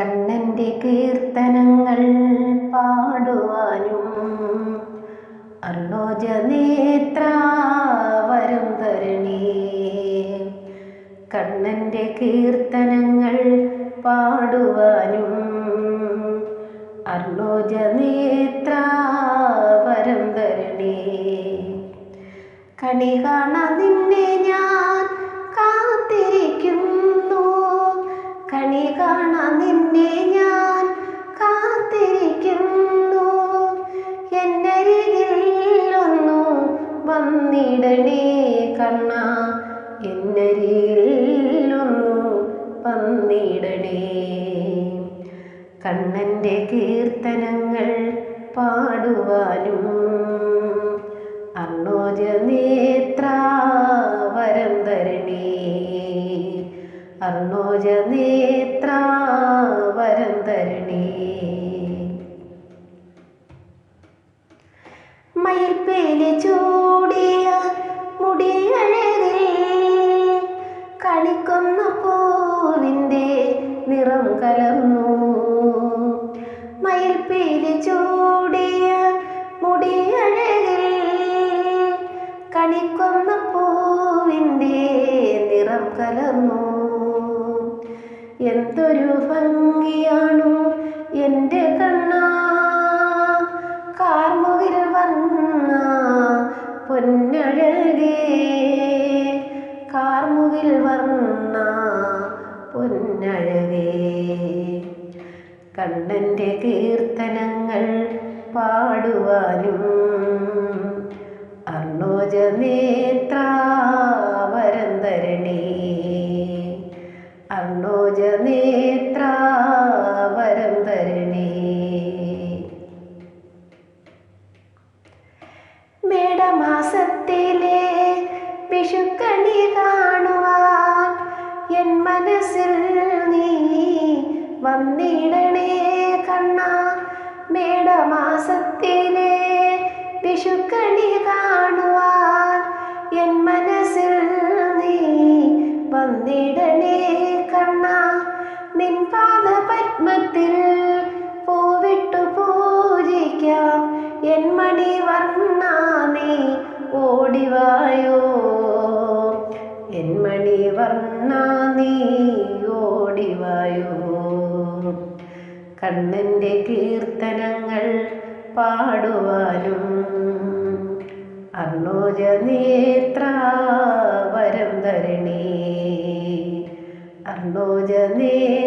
കണ്ണന്റെ കീർത്തനങ്ങൾ പാടുവാനും അർണോജ നേത്ര വരും തരണി. കണ്ണന്റെ കീർത്തനങ്ങൾ പാടുവാനും അർണോജ നേത്ര വരും തരണി. കണി കാണാൻ നിന്നെ വന്നിടണേ കണ്ണ. എന്നരിയിലൊന്നു പന്നിടണേ കണ്ണന്റെ കീർത്തനങ്ങൾ പാടുവാനും അർണോജ നേത്ര വരം തരണേ. അർണോജ നേത്ര വരം തരണേ. മയിൽപ്പേലി ചൂടിയ നിറം കലർന്നു. മയിൽപ്പീലി ചൂടിയ മുടിയഴകിൽ കണിക്കൊന്ന പൂവിന്റെ നിറം കലർന്നു. എന്തൊരു ഭംഗിയാണു എന്റെ കണ്ണ. കാർമുകിൽ വന്ന പൊന്നഴകേ കാർമുകിൽ വർണ പൊന്നഴകേ. കണ്ണന്റെ കീർത്തനങ്ങൾ പാടുവാനും അർണോജ നേത്ര മനസ്സിൽ നീ വന്നിടണേ കണ്ണ. മേടമാസത്തിലെ വിഷുക്കണി കാണുവാൻ എൻ മനസ്സിൽ നീ വന്നിടണേ കണ്ണ. നിൻ പാദ പത്മത്തിൽ പൂവിട്ടു പൂജിക്കാം. എൻ മണി വർണ നീ ഓടിവായോ. എൻ മണി വർണ നീ ഓടിവായോ കണ്ണന്റെ കീർത്തനങ്ങൾ പാടുവാനും അർണോജ നേത്ര വരം തരണേ അർണോജ നേത്ര